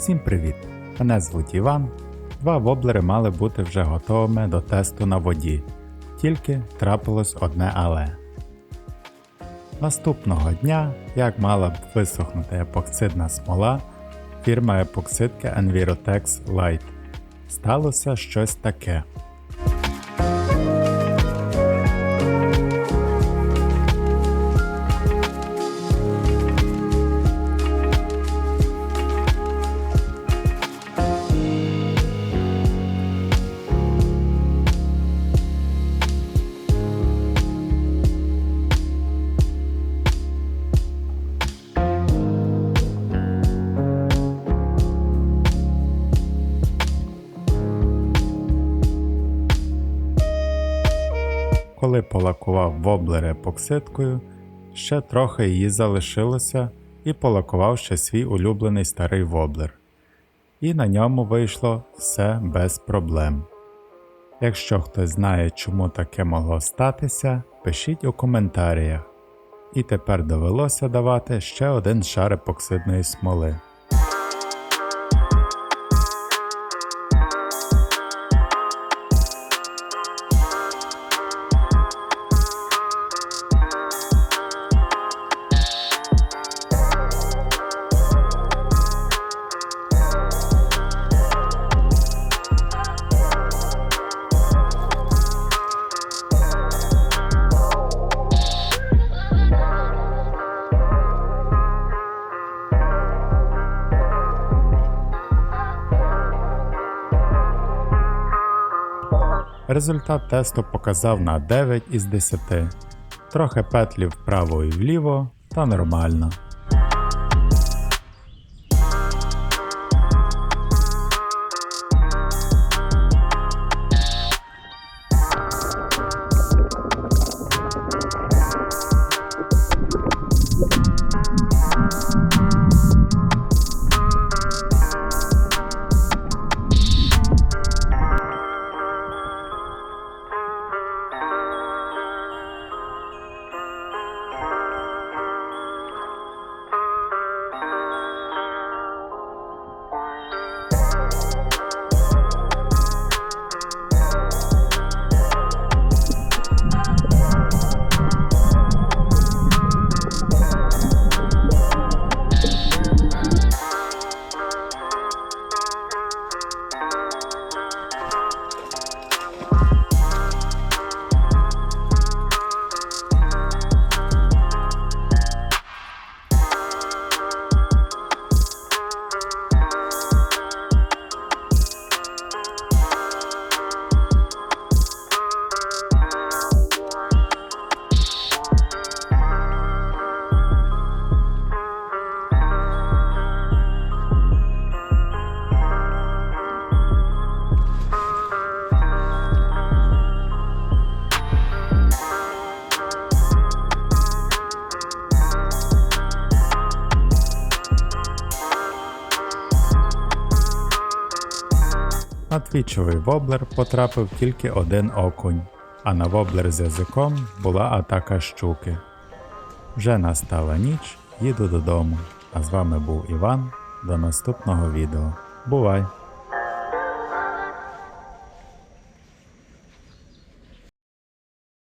Всім привіт! Мене звуть Іван. Два воблери мали бути вже готовими до тесту на воді, тільки трапилось одне але. Наступного дня, як мала б висохнути епоксидна смола фірма епоксидки Envirotex Light, сталося щось таке. Коли полакував воблер епоксидкою, ще трохи її залишилося і полакував ще свій улюблений старий воблер. І на ньому вийшло все без проблем. Якщо хтось знає, чому таке могло статися, пишіть у коментарях. І тепер довелося давати ще один шар епоксидної смоли. Результат тесту показав на 9 із 10. Трохи петлі вправо і вліво, та нормально. На твічовий воблер потрапив тільки один окунь, а на воблер з язиком була атака щуки. Вже настала ніч, їду додому. А з вами був Іван. До наступного відео. Бувай!